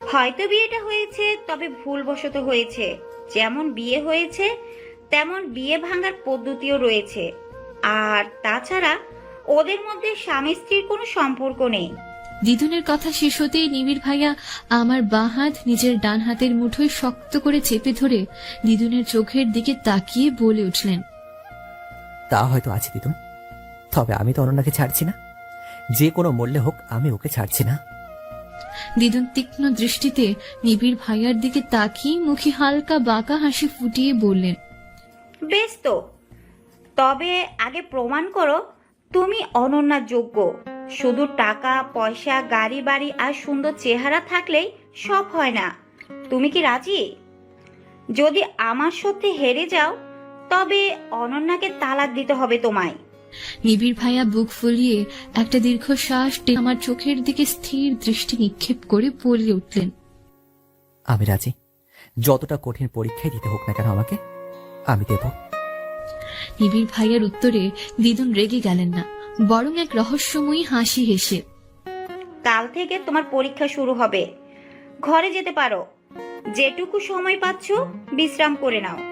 হয়তো বিয়েটা হয়েছে তবে ভুলবশত হয়েছে। যেমন বিয়ে হয়েছে তেমন বিয়ে ভাঙার পদ্ধতিও রয়েছে। আর তাছাড়া ওদের মধ্যে স্বামী স্ত্রীর কোনো সম্পর্ক নেই। দিদুনের কথা শেষ হতেই নিবিড় ভাইয়া আমার বাঁ হাত নিজের ডান হাতের মুঠোয় শক্ত করে চেপে ধরে দিদুনের চোখের দিকে তাকিয়ে বলে উঠলেন তা হয়তো আছে দিদুন। তবে আমি তো অনন্যাকে ছাড়ছি না। যে কোনো মূল্যে হোক আমি ওকে ছাড়ছি না। দিদুন তীক্ষ্ণ দৃষ্টিতে নিবিড় ভাইয়ার দিকে তাকিয়ে মুখে হালকা বাঁকা হাসি ফুটিয়ে বললেন বেশ তো। তবে আগে প্রমাণ করো তুমি অনন্যার যোগ্য। শুধু টাকা পয়সা গাড়ি বাড়ি আর সুন্দর চেহারা থাকলেই সব হয় না। তুমি কি রাজি? যদি আমার সত্যি হেরে যাও তবে অনন্যাকে তালাক দিতে হবে তোমায়। নিবিড় ভাইয়া বুক ফুলিয়ে একটা দীর্ঘশ্বাস টেনে আমার চোখের দিকে স্থির দৃষ্টি নিক্ষেপ করে বলে উঠলেন আমি রাজি। যতটা কঠিন পরীক্ষায় দিতে হোক না কেন আমাকে আমি দেব। নিবিড় ভাইয়ার উত্তরে দিদুন রেগে গেলেন না বরং এক রহস্যময়ী হাসি হেসে কাল থেকে তোমার পরীক্ষা শুরু হবে। ঘরে যেতে পারো। যেটুকু সময় পাচ্ছ বিশ্রাম করে নাও।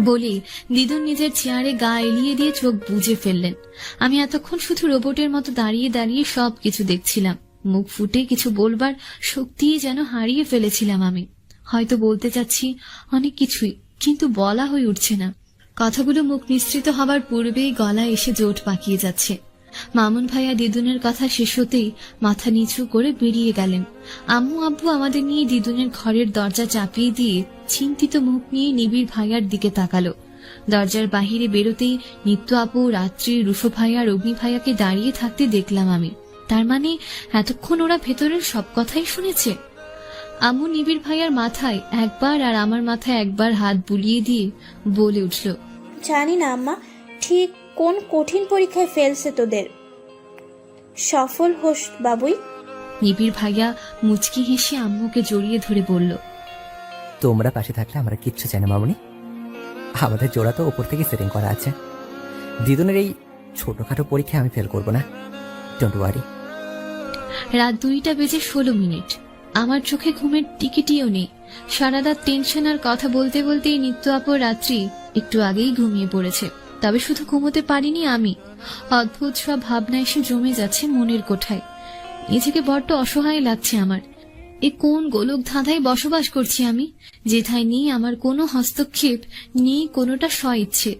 বলি, দিদুন নিজের চেয়ারে গা এলিয়ে দিয়ে চোখ বুঝে ফেললেন। আমি এতক্ষণ শুধু রোবটের মতো দাঁড়িয়ে দাঁড়িয়ে সব কিছু দেখছিলাম। মুখ ফুটে কিছু বলবার শক্তি যেন হারিয়ে ফেলেছিলাম আমি। হয়তো বলতে চাচ্ছি, অনেক কিছুই, কিন্তু বলা হয়ে উঠছে না। কথাগুলো মুখ নিশ্চিত হবার পূর্বেই গলা এসে জোট পাকিয়ে যাচ্ছে। মামুন ভাইয়া দিদুনের কথা শেষ হতেই মাথা নিচু করে বেরিয়ে গেলেন। আম্মু আব্বু আমাদের নিয়ে দিদুনের ঘরের দরজা চাপিয়ে দিয়ে চিন্তিত মুখ নিয়ে নিবিড় ভাইয়ার দিকে তাকালো। দরজার বাহিরে বেরোতেই নিত্য আপু, রাত্রি, রুফো ভাইয়া, রবি ভাইয়াকে দাঁড়িয়ে থাকতে দেখলাম আমি। তার মানে এতক্ষণ ওরা ভেতরের সব কথাই শুনেছে? আম্মু নিবিড় ভাইয়ার মাথায় একবার আর আমার মাথায় একবার হাত বুলিয়ে দিয়ে বলে উঠল, জানি না আম্মা, ঠিক কোন কঠিন পরীক্ষায় ফেলছে তোদের? সফল হোস বাবুই। নিবিড় ভাইয়া মুচকি হেসে আম্মুকে জড়িয়ে ধরে বলল তোমরা পাশে থাকলে আমরা কিচ্ছু চাই না মামনি। আমাদের জোড়া তো ওপর থেকে সেটিং করা আছে। দিদুনের এই ছোটখাটো পরীক্ষায় আমি ফেল করব না। ডোন্ট ওয়ারি রাত দুইটা বেজে ষোলো মিনিট। আমার চোখে ঘুমের টিকিটিও নেই। সারা রাত টেনশন আর কথা বলতে বলতেই নিত্য আপর রাত্রি একটু আগেই ঘুমিয়ে পড়েছে। তবে শুধু ঘুমোতে পারিনি আমি। অদ্ভুত সব ভাবনা এসে জমে যাচ্ছে মনের কোঠায়। নিজেকে বড্ড অসহায় লাগছে আমার। এ কোন গোলক ধাঁধায় বসবাস করছি আমি? যেথায় নেই আমার কোনো হস্তক্ষেপ, নেই কোনোটা স্ব ইচ্ছে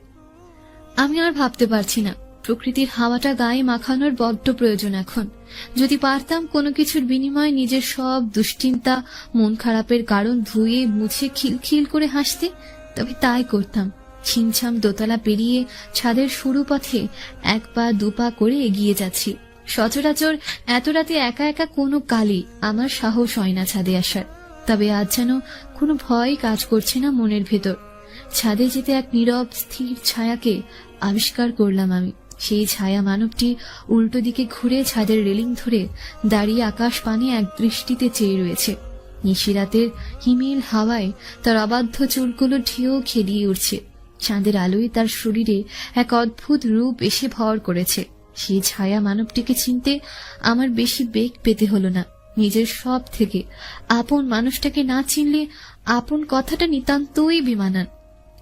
আমি আর ভাবতে পারছি না। প্রকৃতির হাওয়াটা গায়ে মাখানোর বড্ড প্রয়োজন এখন। যদি পারতাম কোনো কিছুর বিনিময়ে নিজের সব দুশ্চিন্তা, মন খারাপের কারণ ধুয়ে, মুছে খিলখিল করে হাসতে, তবে তাই করতাম। ছিমছাম দোতলা পেরিয়ে ছাদের সরু পথে এক পা দু পা করে এগিয়ে যাচ্ছি। সচরাচর এত রাতে একা একা কোনো কালই আমার সাহস হয় না ছাদে আসার। তবে আজ যেন কোনো ভয় কাজ করছে না মনের ভেতর। ছাদে যেতে এক নীরব, স্থির ছায়াকে আবিষ্কার করলাম আমি। সেই ছায়া মানবটি উল্টো দিকে ঘুরে ছাদের রেলিং ধরে দাঁড়িয়ে আকাশ পানে এক দৃষ্টিতে চেয়ে রয়েছে। নিশিরাতের হিমেল হাওয়ায় তার অবাধ্য চুলগুলো ঢেউ খেলিয়ে উঠছে। চাঁদের আলোয় তার শরীরে এক অদ্ভুত রূপ এসে ভর করেছে। সেই ছায়া মানবটিকে চিনতে আমার বেশি বেগ পেতে হলো না। নিজের সব থেকে আপন মানুষটাকে না চিনলে আপন কথাটা নিতান্তই বিমানান।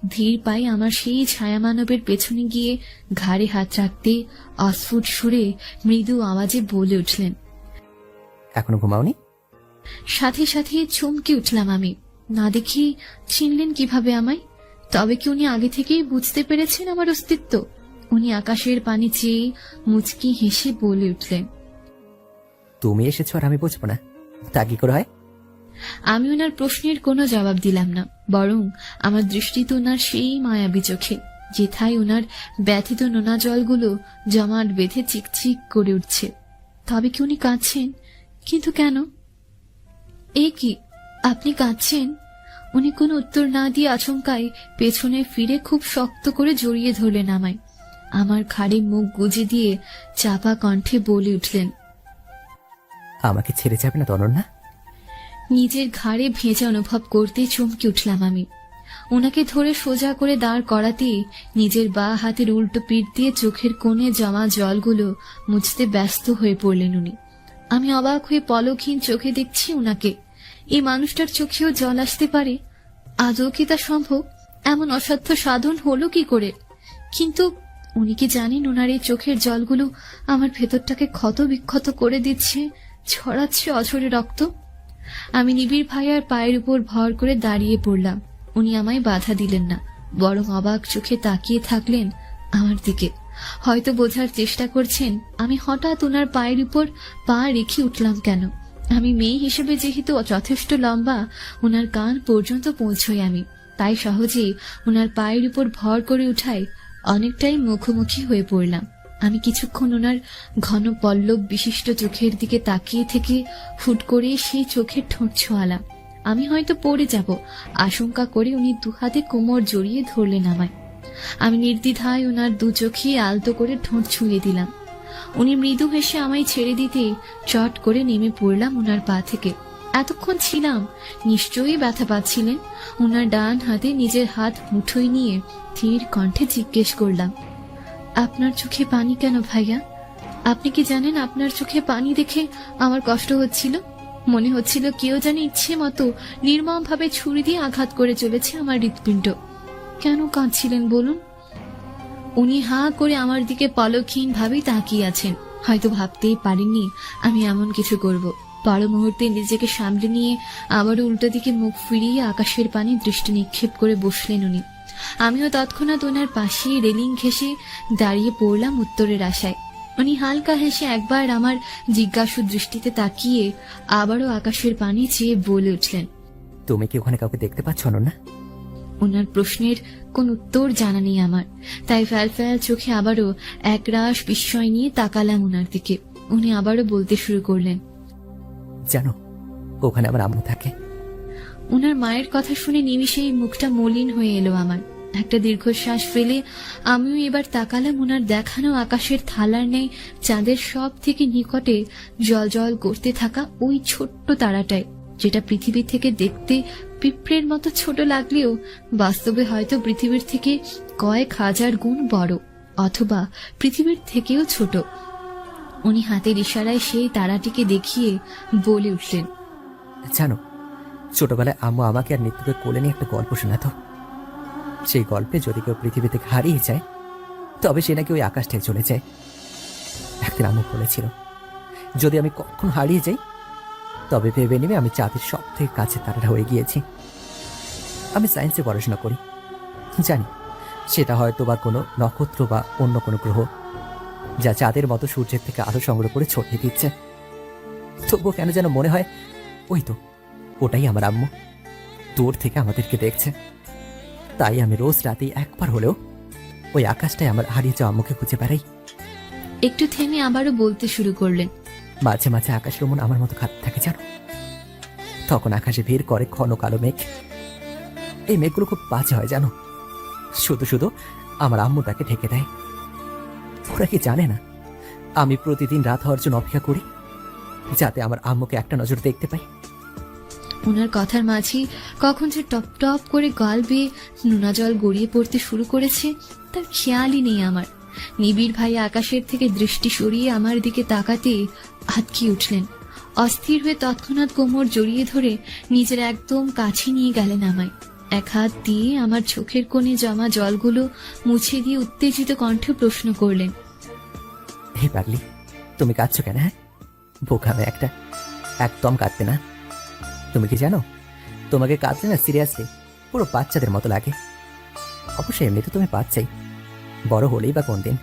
ধীর পায়ে আমার সেই ছায়া মানবের পেছনে গিয়ে ঘাড়ে হাত রাখতে অস্ফুট সুরে মৃদু আওয়াজে বলে উঠলেন এখনও ঘুমাওনি? সাথে সাথে চমকে উঠলাম আমি। না দেখি চিনলেন কীভাবে আমায়? তবে কি উনি আগে থেকেই বুঝতে পেরেছেন আমার অস্তিত্ব? উনি আকাশের পানি চেয়ে মুচকি হেসে বলে উঠলেন তুমি এসেছ আর আমি বুঝব না। তা কি করে হয়? আমি ওনার প্রশ্নের কোনো জবাব দিলাম না বরং আমার দৃষ্টি তো ওনার সেই মায়াবী চোখে যেথায় ওনার ব্যথিত নোনা জলগুলো জমাট বেঁধে চিকচিক করে উঠছে। তবে কি উনি কাঁদছেন? কিন্তু কেন? এ কি আপনি কাঁদছেন? উনি কোনো উত্তর না দিয়ে আচমকায় পেছনে ফিরে খুব শক্ত করে জড়িয়ে ধরলেন আমায়। আমার ঘাড়ে মুখ গুজে দিয়ে চাপা কণ্ঠে বলে উঠলেন আমাকে ছেড়ে যাবে না তনন্যা নিজের ঘাড়ে ভেজা অনুভব করতে চমকে উঠলাম আমি। ওনাকে ধরে সোজা করে দাঁড় করাতে নিজের বা হাতের উল্টো পিঠ দিয়ে চোখের কোণে জমা জলগুলো মুছতে ব্যস্ত হয়ে পড়লেন উনি। আমি অবাক হয়ে পলকহীন চোখে দেখছি ওনাকে এই মানুষটার চোখেও জল আসতে পারে? আদৌ কি তা সম্ভব? এমন অসাধ্য সাধন হলো কি করে? কিন্তু উনি কি জানেন ওনার এই চোখের জলগুলো আমার ভেতরটাকে ক্ষত বিক্ষত করে দিচ্ছে, ছড়াচ্ছে অঝরে রক্ত? আমি নিবিড় ভাইয়ার পায়ের উপর ভর করে দাঁড়িয়ে পড়লাম। উনি আমায় বাধা দিলেন না, বরং অবাক চোখে তাকিয়ে থাকলেন আমার দিকে। হয়তো বোঝার চেষ্টা করছেন, আমি হঠাৎ ওনার পায়ের উপর পা রেখে উঠলাম কেন? আমি মেয়ে হিসেবে যেহেতু যথেষ্ট লম্বা ওনার কান পর্যন্ত পৌঁছই আমি। তাই সহজেই ওনার পায়ের উপর ভর করে উঠাই অনেকটাই মুখোমুখি হয়ে পড়লাম। আমি কিছুক্ষণ ওনার ঘন পল্লব বিশিষ্ট চোখের দিকে তাকিয়ে থেকে ফুট করে সেই চোখের ঠোঁট ছোঁয়ালাম। আমি হয়তো পড়ে যাব, আশঙ্কা করে উনি দুহাতে কোমর জড়িয়ে ধরলেন আমায়। আমি নির্দ্বিধায় ওনার দু চোখে আলতো করে ঠোঁট ছুঁয়ে দিলাম। উনি মৃদু হেসে আমায় ছেড়ে দিতে চট করে নেমে পড়লাম ওনার পা থেকে। এতক্ষণ ছিলাম, নিশ্চয়ই ব্যথা পাচ্ছিলেন। ওনার ডান হাতে নিজের হাত মুঠোয় নিয়ে ধীর কণ্ঠে জিজ্ঞেস করলাম, আপনার চোখে পানি কেন ভাইয়া? আপনি কি জানেন আপনার চোখে পানি দেখে আমার কষ্ট হচ্ছিল? মনে হচ্ছিল কেউ জানে ইচ্ছে মতো নির্মম ভাবে ছুরি দিয়ে আঘাত করে চলেছে আমার হৃৎপিণ্ড। কেন কাঁদছিলেন বলুন? উনি হা করে আমার দিকে পলকহীন ভাবেই তাকিয়ে আছেন। হয়তো ভাবতেই পারেননি আমি এমন কিছু করব। পর মুহূর্তে নিজেকে সামলে নিয়ে আবারও উল্টো দিকে মুখ ফিরিয়ে আকাশের পানি দৃষ্টি নিক্ষেপ করে বসলেন উনি। আমিও তৎক্ষণাৎ ওনার পাশে রেলিং ঘেসে দাঁড়িয়ে পড়লাম উত্তরের আশায়। উনি হালকা হেসে একবার আমার জিজ্ঞাসু দৃষ্টিতে তাকিয়ে আবারও আকাশের পানি চেয়ে বলে উঠলেন, তুমি কি ওখানে কাউকে দেখতে পাচ্ছ না ওনার প্রশ্নের কোন উত্তর জানা নেই আমার। তাই ফ্যাল ফ্যাল চোখে আবারও একরাশ বিস্ময় নিয়ে তাকালাম ওনার দিকে। উনি আবারও বলতে শুরু করলেন জানো ওখানে আমার আম্মু থাকে। ওনার মায়ের কথা শুনে নিমিষেই মুখটা মলিন হয়ে এলো আমার। একটা দীর্ঘশ্বাস ফেলে আমিও এবার তাকালাম ওনার দেখানো আকাশের থালার নেই চাঁদের সব থেকে নিকটে জল জল করতে থাকা ওই ছোট্ট তারাটায় যেটা পৃথিবী থেকে দেখতে পিঁপড়ের মতো ছোট লাগলেও বাস্তবে হয়তো পৃথিবীর থেকে কয়েক হাজার গুণ বড়, অথবা পৃথিবীর থেকেও ছোট। উনি হাতের ইশারায় সেই তারাটিকে দেখিয়ে বলে উঠলেন, জানো, ছোটবেলায় আম্মু আমাকে আর নিত্যকে কোলে নিয়ে একটা গল্প শোনাতো। সেই গল্পে যদি কেউ পৃথিবী থেকে হারিয়ে যায়, তবে সে নাকি ওই আকাশ থেকে চলে যায়। একদিন আম্মু বলেছিল, যদি আমি কখন হারিয়ে যাই তবে ভেবে নেবে আমি চাঁদের সব থেকে কাছে তারাটা হয়ে গিয়েছি। আমি সায়েন্সে পড়াশোনা করি। জানি, সেটা হয়তো বা কোনো নক্ষত্র বা অন্য কোনো গ্রহ, যা চাঁদের মতো সূর্যের থেকে আরও সংগ্রহ করে ছড়িয়ে দিচ্ছে। তবুও কেন যেন মনে হয়, ওই তো, ওটাই আমার আম্মু। দূর থেকে আমাদেরকে দেখছে। তাই আমি রোজ রাতে একবার হলেও ওই আকাশটায় আমার হারিয়ে যাওয়া আম্মুকে খুঁজে বেড়াই। একটু থেমে আবারও বলতে শুরু করলেন মাঝে মাঝে আকাশ রমন আমার মতো খাতে থাকে, জানো? তখন আকাশে ভিড় করে ঘন কালো মেঘ। এই মেঘগুলো খুব বাজে হয়, জানো? শুধু শুধু আমার আম্মু তাকে ঢেকে দেয়। ওরা কি জানে না? আমি প্রতিদিন রাত হওয়ার জন্য অপেক্ষা করি, যাতে আমার আম্মুকে একটা নজর দেখতে পাই। ওনার কথার মাঝেই কখন যে টপ টপ করে গাল বেয়ে নোনা জল গড়িয়ে পড়তে শুরু করেছে, তার খেয়ালই নেই আমার। নিবিড় ভাই আকাশের থেকে দৃষ্টি সরিয়ে আমার দিকে তাকাতে আটকে উঠলেন? অস্থির হয়ে তৎক্ষণাৎ কোমর জড়িয়ে ধরে নিজের একদম কাছে নিয়ে গেলেন আমায়। এক হাত দিয়ে আমার চোখের কোণে জমা জলগুলো মুছে দিয়ে উত্তেজিত কণ্ঠে প্রশ্ন করলেন, হে পাগলি, তুমি কাঁদছো কেন হ্যাঁ? বোকামে একটা, একদম কাঁদবে না। তুমি কি জানো, তোমাকে কাঁদলে না সিরিয়াসলি পুরো বাচ্চাদের মতো লাগে। অবশ্যই এমনি তো তুমি বাচ্চাই বড় হলেই বা কোন দিন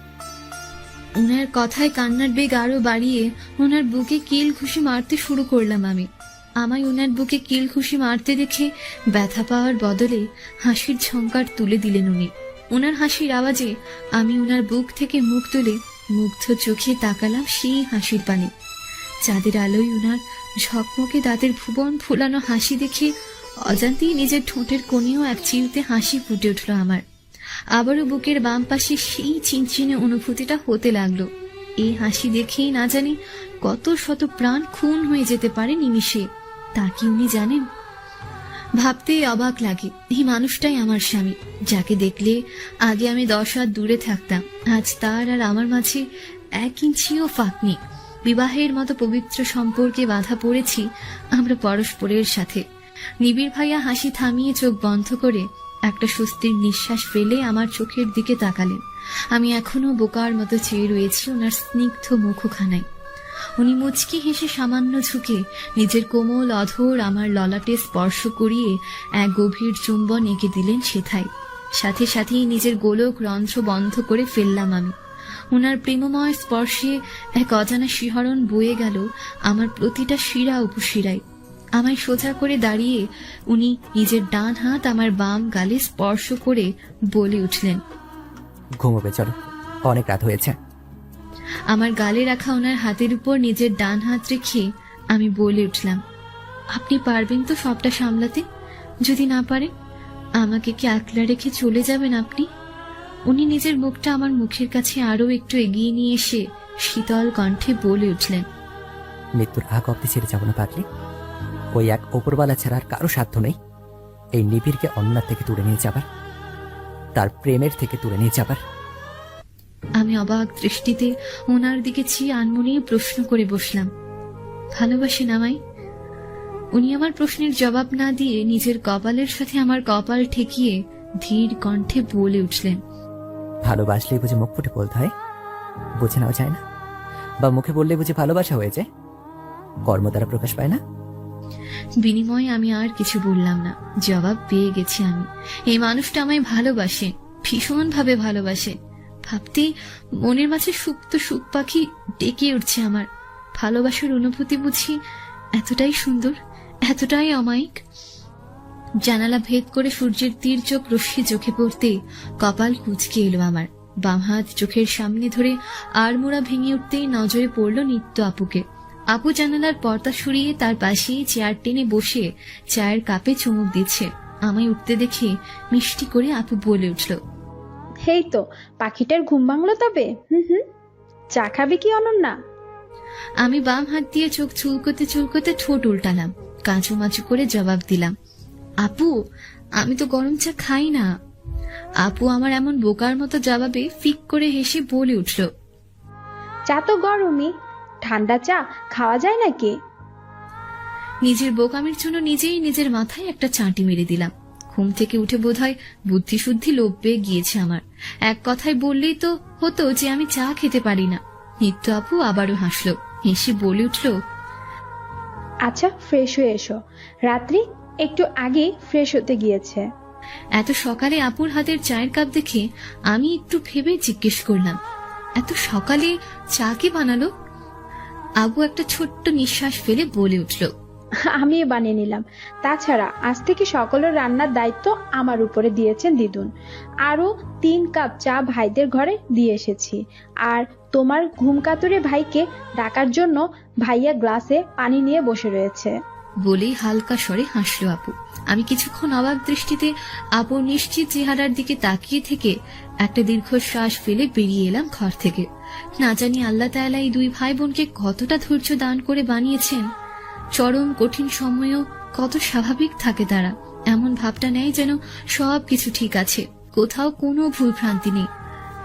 ওনার কথায় কান্নার বেগ আরও বাড়িয়ে ওনার বুকে কিল খুশি মারতে শুরু করলাম আমি। আমায় ওনার বুকে কিল খুশি মারতে দেখে ব্যথা পাওয়ার বদলে হাসির ঝঙ্কার তুলে দিলেন উনি। ওনার হাসির আওয়াজে আমি ওনার বুক থেকে মুখ তুলে মুগ্ধ চোখে তাকালাম সেই হাসির পানে। চাঁদের আলোয় ওনার ঝকমকে দাঁতের ভুবন ফুলানো হাসি দেখে অজান্তেই নিজের ঠোঁটের কোণেও এক চিরতে হাসি ফুটে উঠল আমার। আবারও বুকের বাম পাশে সেই চিনচিনে অনুভূতিটা হতে লাগল। এই হাসি দেখেই না জানি কত শত প্রাণ খুন হয়ে যেতে পারে নিমিষে। তা কি উনি জানেন? ভাবতেই অবাক লাগে। এই মানুষটাই আমার স্বামী। যাকে দেখলে আগে আমি দশ হাত দূরে থাকতাম, আজ তার আর আমার মাঝে এক ইঞ্চিও ফাঁক নেই। বিবাহের মতো পবিত্র সম্পর্কে বাধা পড়েছি আমরা পরস্পরের সাথে। নিবিড় ভাইয়া হাসি থামিয়ে চোখ বন্ধ করে একটা স্বস্তির নিঃশ্বাস ফেলে আমার চোখের দিকে তাকালেন। আমি এখনও বোকার মতো চেয়ে রয়েছি ওনার স্নিগ্ধ মুখখানায়। উনি মুচকি হেসে সামান্য ঝুঁকে নিজের কোমল অধর আমার ললাটে স্পর্শ করিয়ে এক গভীর চুম্বন এঁকে দিলেন সেথায়। সাথে সাথেই নিজের গোলক রন্ধ্র বন্ধ করে ফেললাম আমি। ওনার প্রেমময় স্পর্শে এক অজানা শিহরণ বয়ে গেল আমার প্রতিটা শিরা উপশিরায়। আমায় সোজা করে দাঁড়িয়ে উনি নিজের ডান হাত আমার বাম গালে স্পর্শ করে বলে উঠলেন ঘুমোবে চলো। অনেক রাত হয়েছে। আমার গালে রাখা ওনার হাতের উপর নিজের ডান হাত রেখে আমি বলে উঠলাম আপনি পারবেন তো সবটা সামলাতে? যদি না পারে আমাকে কি একলা রেখে চলে যাবেন আপনি? উনি নিজের মুখটা আমার মুখের কাছে আরও একটু এগিয়ে নিয়ে এসে শীতল কণ্ঠে বলে উঠলেন মৃত্যুর আগ অব্দি ছেড়ে যাব না পাগলি। ওই এক ওপরওয়ালা ছাড়া আর কারও সাধ্য নেই। এই নিবিড়কে অন্যার থেকে তুলে নিয়ে যাবার তার প্রেমের থেকে তুলে নিয়ে যাবার। আমি অবাক দৃষ্টিতে ওনার দিকে চেয়ে আনমনেই প্রশ্ন করে বসলাম ভালোবাসেন আমায়? উনি আমার প্রশ্নের জবাব না দিয়ে নিজের কপালের সাথে আমার কপাল ঠেকিয়ে ধীর কণ্ঠে বলে উঠলেন ভালোবাসলেই বুঝে মুখ ফুটে বলতে হয়? বুঝে নেওয়া যায় না? বা মুখে বললে বুঝে ভালোবাসা হয়ে যায় কর্ম দ্বারা প্রকাশ পায় না? বিনিময়ে আমি আর কিছু বললাম না। জবাব পেয়ে গেছি আমি। এই মানুষটা আমায় ভালোবাসে ভীষণ ভাবে ভালোবাসে। ভাবতেই মনের মাঝে সুপ্ত সুখ পাখি ডেকে উঠছে আমার। ভালোবাসার অনুভূতি বুঝি এতটাই সুন্দর, এতটাই অমায়িক। জানালা ভেদ করে সূর্যের তীর চোখ রশ্মি চোখে পড়তে কপাল কুচকে এলো আমার। বাম হাত চোখের সামনে ধরে আড়মোড়া ভেঙে উঠতেই নজরে পড়ল নিত্য আপুকে। আপু জানালার পর্দা সরিয়ে তার পাশেই চেয়ার টেনে বসে চায়ের কাপে চুমুক দিচ্ছে। আমায় উঠতে দেখে মিষ্টি করে আপু বলে উঠল হেই তো পাখিটার ঘুম ভাঙলো তবে? হুম হুম। চা খাবে কি অনন্যা? আমি বাম হাত দিয়ে চোখ চুলকোতে চুলকোতে ঠোঁট উল্টালাম কাঁচু মাচু করে জবাব দিলাম আপু আমি তো গরম চা খাই না। আপু আমার এমন বোকার মতো জবাবে ফিক করে হেসে বলে উঠল চা তো গরমই ঠান্ডা চা খাওয়া যায় নাকি? নিজের বোকামির জন্য নিজেই নিজের মাথায় একটা চাঁটি মেরে দিলাম। ঘুম থেকে উঠে বোধ বোধহয় বুদ্ধিশুদ্ধি লোপ পেয়ে গিয়েছে আমার। এক কথায় বললেই তো হতো যে আমি চা খেতে পারি না। নিত্য আপু আবারও হাসলো হেসে বলে উঠল আচ্ছা ফ্রেশ হয়ে এসো। রাত্রি একটু আগে ফ্রেশ হতে গিয়েছে। এত সকালে আপুর হাতের চায়ের কাপ দেখে আমি একটু ভেবে জিজ্ঞেস করলাম এত সকালে চা কে বানালো? আবু একটা ছোট্ট নিঃশ্বাস ফেলে বলে উঠল আমি বানিয়ে নিলাম। তাছাড়া আজ থেকে সকলের রান্নার দায়িত্ব আমার উপরে দিয়েছেন দিদুন। আরও তিন কাপ চা ভাইদের ঘরে দিয়ে এসেছি। আর তোমার ঘুম কাতুরে ভাইকে ডাকার জন্য ভাইয়া গ্লাসে পানি নিয়ে বসে রয়েছে। বলেই হালকা স্বরে হাসলো আপু আমি কিছুক্ষণ অবাক দৃষ্টিতে আপুর নিশ্চিত চেহারার দিকে তাকিয়ে থেকে একটা দীর্ঘশ্বাস ফেলে বেরিয়ে এলাম ঘর থেকে। না জানি আল্লাহ তাআলা এই দুই ভাই বোনকে কতটা ধৈর্য দান করে বানিয়েছেন। চরম কঠিন সময়েও কত স্বাভাবিক থাকে তারা। এমন ভাবটা নেয় যেন সব কিছু ঠিক আছে, কোথাও কোনো ভুল ভ্রান্তি নেই।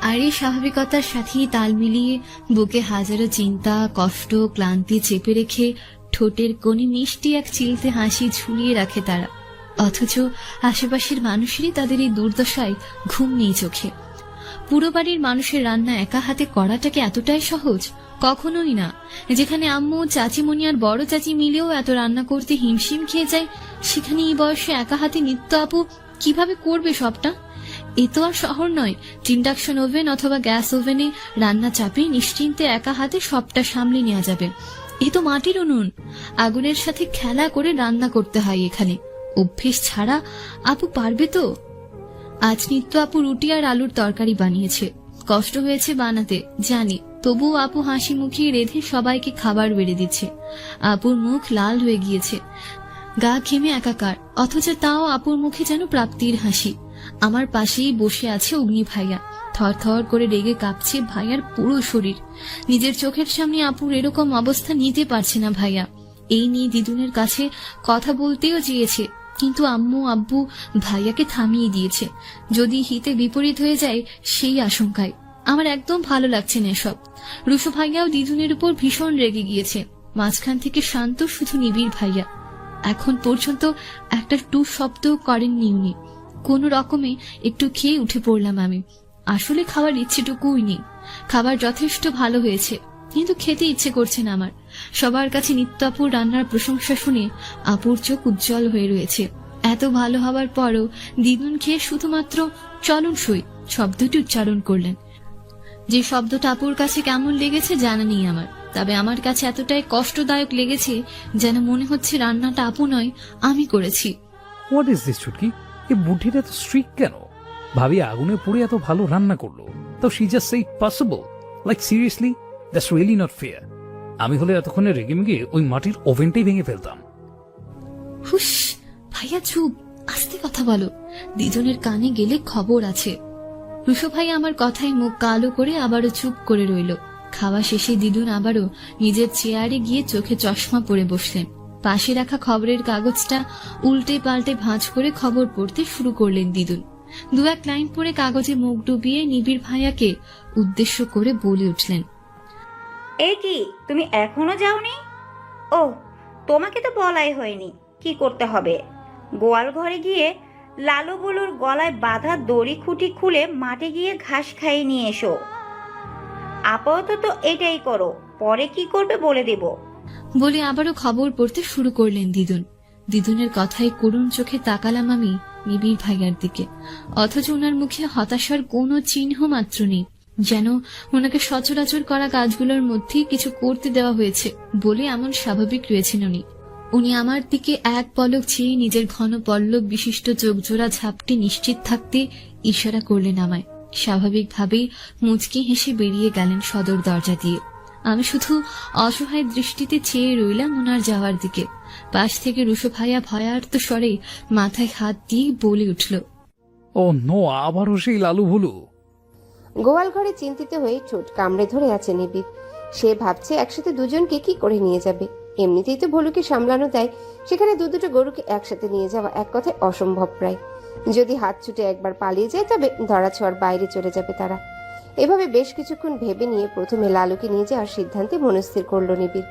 আর এই স্বাভাবিকতার সাথেই তাল মিলিয়ে বুকে হাজারো চিন্তা, কষ্ট, ক্লান্তি চেপে রেখে ঠোঁটের কোণে মিষ্টি এক চিলতে হাসি ঝুলিয়ে রাখে তারা। অথচ আশেপাশের মানুষেরই তাদের এই দুর্দশায় ঘুম নেই চোখে। পুরো বাড়ির মানুষের রান্না একা হাতে করাটাকে এতটাই সহজ, কখনোই না। যেখানে আম্মু, চাচিমণি আর বড় চাচি মিলেও এত রান্না করতে হিমশিম খেয়ে যায়, সেখানে এই বয়সে একা হাতে নিত্য আপু কীভাবে করবে সবটা? এ তো আর শহর নয়। ইন্ডাকশন ওভেন অথবা গ্যাস ওভেনে রান্না চাপে নিশ্চিন্তে একা হাতে সবটা সামলে নেওয়া যাবে। এ তো মাটির উনুন। আগুনের সাথে খেলা করে রান্না করতে হয় এখানে। অভ্যেস ছাড়া আপু পারবে তো? আজ নিত্য আপু রুটি আর আলুর তরকারি বানিয়েছে। কষ্ট হয়েছে বানাতে, জানি। তবুও আপু হাসি মুখিয়ে রেধে সবাইকে খাবার বেড়ে দিচ্ছে। আপুর মুখ লাল হয়ে গিয়েছে। গা ঘেমে একাকার, অথচ তাও আপুর মুখে যেন প্রাপ্তির হাসি। আমার পাশেই বসে আছে অগ্নি ভাইয়া। থর থর করে রেগে কাঁপছে ভাইয়ার পুরো শরীর। নিজের চোখের সামনে আপুর এরকম অবস্থা নিতে পারছে না ভাইয়া। এই নিয়ে দিদুনের কাছে কথা বলতেও চেয়েছে। কিন্তু আম্মু আব্বু ভাইয়াকে থামিয়ে দিয়েছে। যদি হিতে বিপরীত হয়ে যায়, সেই আশঙ্কায়। আমার একদম ভালো লাগছে না এসব। রুশো ভাইয়াও দিদুনের উপর ভীষণ রেগে গিয়েছে। মাঝখান থেকে শান্ত, শুধু নিবিড় ভাইয়া। এখন পর্যন্ত একটা টু শব্দও করেননি উনি। কোন রকমে একটু খেয়ে উঠে পড়লাম আমি। আসলে খাওয়ার ইচ্ছেটুকুই নেই। খাবার যথেষ্ট ভালো হয়েছে, কিন্তু খেতে ইচ্ছে করছে না আমার। সবার কাছে নিত্য আপুর রান্নার প্রশংসা শুনে আপুর চোখ উজ্জ্বল হয়ে রয়েছে। এত ভালো হবার পরও দিদুন খেয়ে শুধুমাত্র চলন সই শব্দটি উচ্চারণ করলেন। যে শব্দটা আপুর কাছে কেমন লেগেছে জানা নেই আমার, তবে আমার কাছে এতটাই কষ্টদায়ক লেগেছে যেন মনে হচ্ছে রান্নাটা আপু নয়, আমি করেছি। হোয়াট ইজ দিস চুটকি এই বুদ্ধিটা তো স্ট্রিক কেন? ভাবি আগুনে পুড়ে এত ভালো রান্না করল তো সি জাস্ট সেই possible like seriously that's really not fair আমি হলে এতক্ষণে রেগে মেগে ওই মাটির ওভেনটাই ভেঙে ফেলতাম। হুস ভাইয়া চুপ, আস্তে কথা বলো। দিদুনের কানে গেলে খবর আছে। রুশো ভাই আমার কথায় মুখ কালো করে আবারও চুপ করে রইল। খাওয়া শেষে দিদুন আবারও নিজের চেয়ারে গিয়ে চোখে চশমা পরে বসলেন। পাশে রাখা খবরের কাগজটা উল্টে পাল্টে ভাঁজ করে খবর পড়তে শুরু করলেন দিদুন। দু এক লাইন পরে কাগজে মুখ ডুবিয়ে নিবিড় ভাইয়াকে উদ্দেশ্য করে বলে উঠলেন। এই কি, তুমি এখনও যাওনি? ও, তোমাকে তো বলাই হয়নি, কি করতে হবে? গোয়াল ঘরে গিয়ে লালু বুলুর গলায় বাঁধা দড়ি খুঁটি খুলে মাঠে গিয়ে ঘাস খাইয়ে নিয়ে এসো। আপাতত এটাই করো, পরে কি করবে বলে দেব। বলে আবারও খবর পড়তে শুরু করলেন দিদুন। দিদুনের কথায় করুণ চোখে তাকালাম আমি নিবিড় ভাইয়ার দিকে। অথচ ওনার মুখে হতাশার কোনো চিহ্ন মাত্র নেই। যেন ওনাকে সচরাচর করা কাজগুলোর মধ্যেই কিছু করতে দেওয়া হয়েছে বলে এমন স্বাভাবিক রয়েছেন উনি। উনি আমার দিকে এক পলক চেয়ে নিজের ঘন পল্লব বিশিষ্ট চোখজোড়া ঝাপটি নিশ্চিত থাকতে ইশারা করলেন আমায়। স্বাভাবিকভাবেই মুচকি হেসে বেরিয়ে গেলেন সদর দরজা দিয়ে। আমি শুধু অসহায় দৃষ্টিতে চেয়ে রইলাম ওনার যাওয়ার দিকে। পাশ থেকে রুশো ভাইয়া ভয়ার্ত স্বরে মাথায় হাত দিয়ে বলে উঠল, ও নো, আবারও সেই লালু ভুলু। গোয়াল ঘরে চিন্তিত হয়ে ঠোঁট কামড়ে ধরে আছে নিবিড়। সে ভাবছে একসাথে দুজনকে কি করে নিয়ে যাবে। এমনিতেই তো ভলুকে সামলানো দেয়। সেখানে দু দুটো গরুকে একসাথে নিয়ে যাওয়া এক কথায় অসম্ভব প্রায়। যদি হাত ছুটে একবার পালিয়ে যায়, তবে ধরা ছোঁয়ার বাইরে চলে যাবে তারা। এভাবে বেশ কিছুক্ষণ ভেবে নিয়ে প্রথমে লালুকে নিয়ে যাওয়ার সিদ্ধান্তে মনস্থির করল নিবিড়।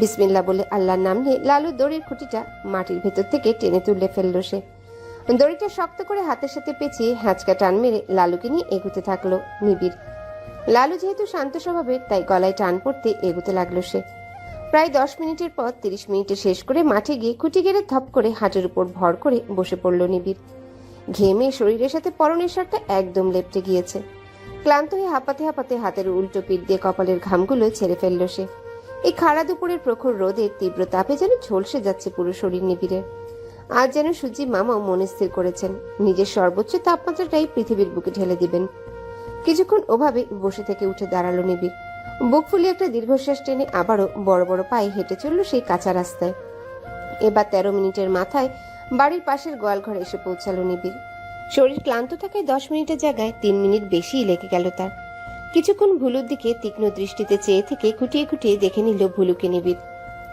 বিসমিল্লা বলে আল্লাহর নাম নিয়ে লালুর দড়ির খুঁটিটা মাটির ভেতর থেকে টেনে তুলে ফেলল সে। দড়িটা শক্ত করে হাতের সাথে পেঁচিয়ে হ্যাঁচকা টান মেরে লালুকে নিয়ে এগুতে থাকল নিবিড়। লালু যেহেতু শান্ত স্বভাবের, তাই গলায় টান পড়তে এগুতে লাগল সে। প্রায় দশ মিনিটের পর তিরিশ মিনিটে শেষ করে মাঠে গিয়ে খুঁটি গেড়ে থপ করে হাঁটের উপর ভর করে বসে পড়ল নিবিড়। ঘেমে শরীরের সাথে পরনের শার্টটা একদম লেপটে গিয়েছে। ক্লান্ত হয়ে হাঁপাতে হাঁপাতে হাতের উল্টো পিঠ দিয়ে কপালের ঘামগুলো ছেড়ে ফেলল সে। এই খাড়া দুপুরের প্রখর রোদের তীব্র তাপে যেন ঝলসে যাচ্ছে পুরো শরীর নিবিড়ের। আজ যেন সুজি মামাও মনে স্থির করেছেন। নিজের সর্বোচ্চ তাপমাত্রাটাই পৃথিবীর বুকে ঢেলে দিবেন। কিছুক্ষণ ওভাবে বসে থেকে উঠে দাঁড়াল নিবিড়। বুক ফুলিয়ে একটা দীর্ঘশ্বাস টেনে আবারও বড় বড় পায়ে হেঁটে চলল সেই কাঁচা রাস্তায়। এবার তেরো মিনিটের মাথায় বাড়ির পাশের গোয়ালঘরে এসে পৌঁছালো নিবিড়। শরীর ক্লান্ত থাকায় দশ মিনিটের জায়গায় তিন মিনিট বেশিই লেগে গেল তার। কিছুক্ষণ ভুলুর দিকে তীক্ষ্ণ দৃষ্টিতে চেয়ে থেকে খুঁটিয়ে খুঁটিয়ে দেখে নিল ভুলুকে নিবিড়।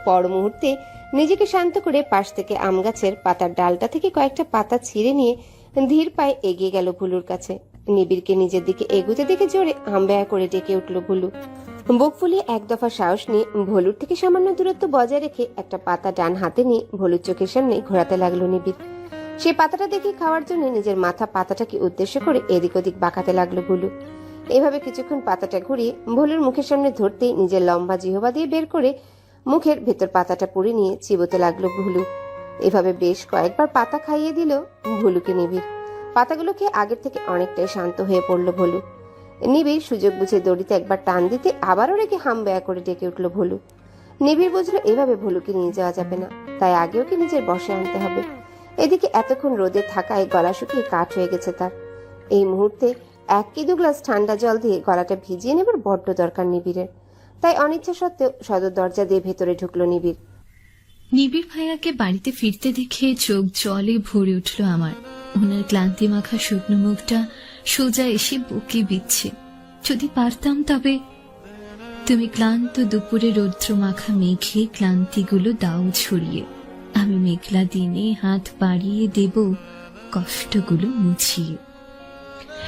পর মুহূর্তে নিজেকে শান্ত করে পাশ থেকে আম গাছের পাতার ডালটা থেকে কয়েকটা পাতা ছিঁড়ে নিয়ে ধীর পায়ে এগিয়ে গেল ভুলুর কাছে। নিবিড়কে নিজের দিকে এগুতে দেখে জোরে আম ব্যয়া করে ডেকে উঠল ভুলু। বুক ফুলিয়ে এক দফা সাহস নিয়ে ভলুর থেকে সামান্য দূরত্ব বজায় রেখে একটা পাতা ডান হাতে নিয়ে ভলুর চোখের সামনে ঘোরাতে লাগল নিবিড়। সে পাতাটা দেখে খাওয়ার জন্য নিজের মাথা পাতাটাকে উদ্দেশ্য করে এদিক ওদিক বাঁকাতে লাগল ভুলু। এভাবে কিছুক্ষণ পাতাটা ঘুরিয়ে ভুলুর মুখের সামনে ধরতেই নিজের লম্বা জিহবা দিয়ে বের করে মুখের ভেতর পাতাটা পুড়ে নিয়ে চিবোতে লাগল ভুলু। এভাবে বেশ কয়েকবার পাতা খাইয়ে দিল ভুলুকে নিবিড়। পাতাগুলো খেয়ে আগের থেকে অনেকটাই শান্ত হয়ে পড়ল ভুলু। নিবিড় সুযোগ বুঝে দড়িতে একবার টান দিতে আবারও রেখে হাম ব্যয়া করে ডেকে উঠল ভুলু। নিবিড় বুঝলো, এভাবে ভুলুকে নিয়ে যাওয়া যাবে না। তাই আগে ওকে নিজের বসে আনতে হবে? এদিকে এতক্ষণ রোদে থাকায় গলা শুকিয়ে কাঠ হয়ে গেছে তার। এই মুহূর্তে এক কি দু গ্লাস ঠান্ডা জল দিয়ে গলাটা ভিজিয়ে নেবার বড্ড দরকার নিবিড়ের। তাই অনিচ্ছা সত্ত্বেও সদর দরজা দিয়ে ভেতরে ঢুকলো নিবিড়। নিবিড় ভাইয়াকে বাড়িতে ফিরতে দেখে চোখ জলে ভরে উঠল আমার। ওনার ক্লান্তি মাখা শুকনো মুখটা সোজা এসে বুকে বিচ্ছে যদি পারতাম তবে তুমি ক্লান্ত দুপুরে রৌদ্র মাখা মেঘে ক্লান্তিগুলো দাও ছড়িয়ে। আমি মেঘলা দিনে হাত বাড়িয়ে দেব কষ্টগুলো মুছিয়ে।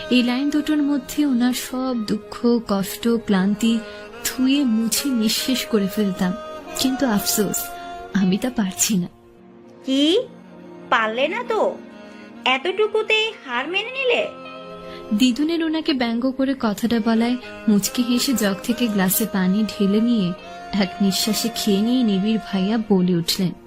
এই লাইন দুটোর মধ্যে ওনার সব দুঃখ, কষ্ট, ক্লান্তি ধুয়ে মুছে নিঃশেষ করে ফেলতাম। কিন্তু আফসোস আমি তা পারছি না। কি? পারলে না তো? এতটুকুতে হার মেনে নিলে? দিদুনের ওনাকে ব্যঙ্গ করে কথাটা বলায় মুচকি হেসে জগ থেকে গ্লাসে পানি ঢেলে নিয়ে এক নিঃশ্বাসে খেয়ে নিয়ে নিবিড় ভাইয়া বলে উঠলেন।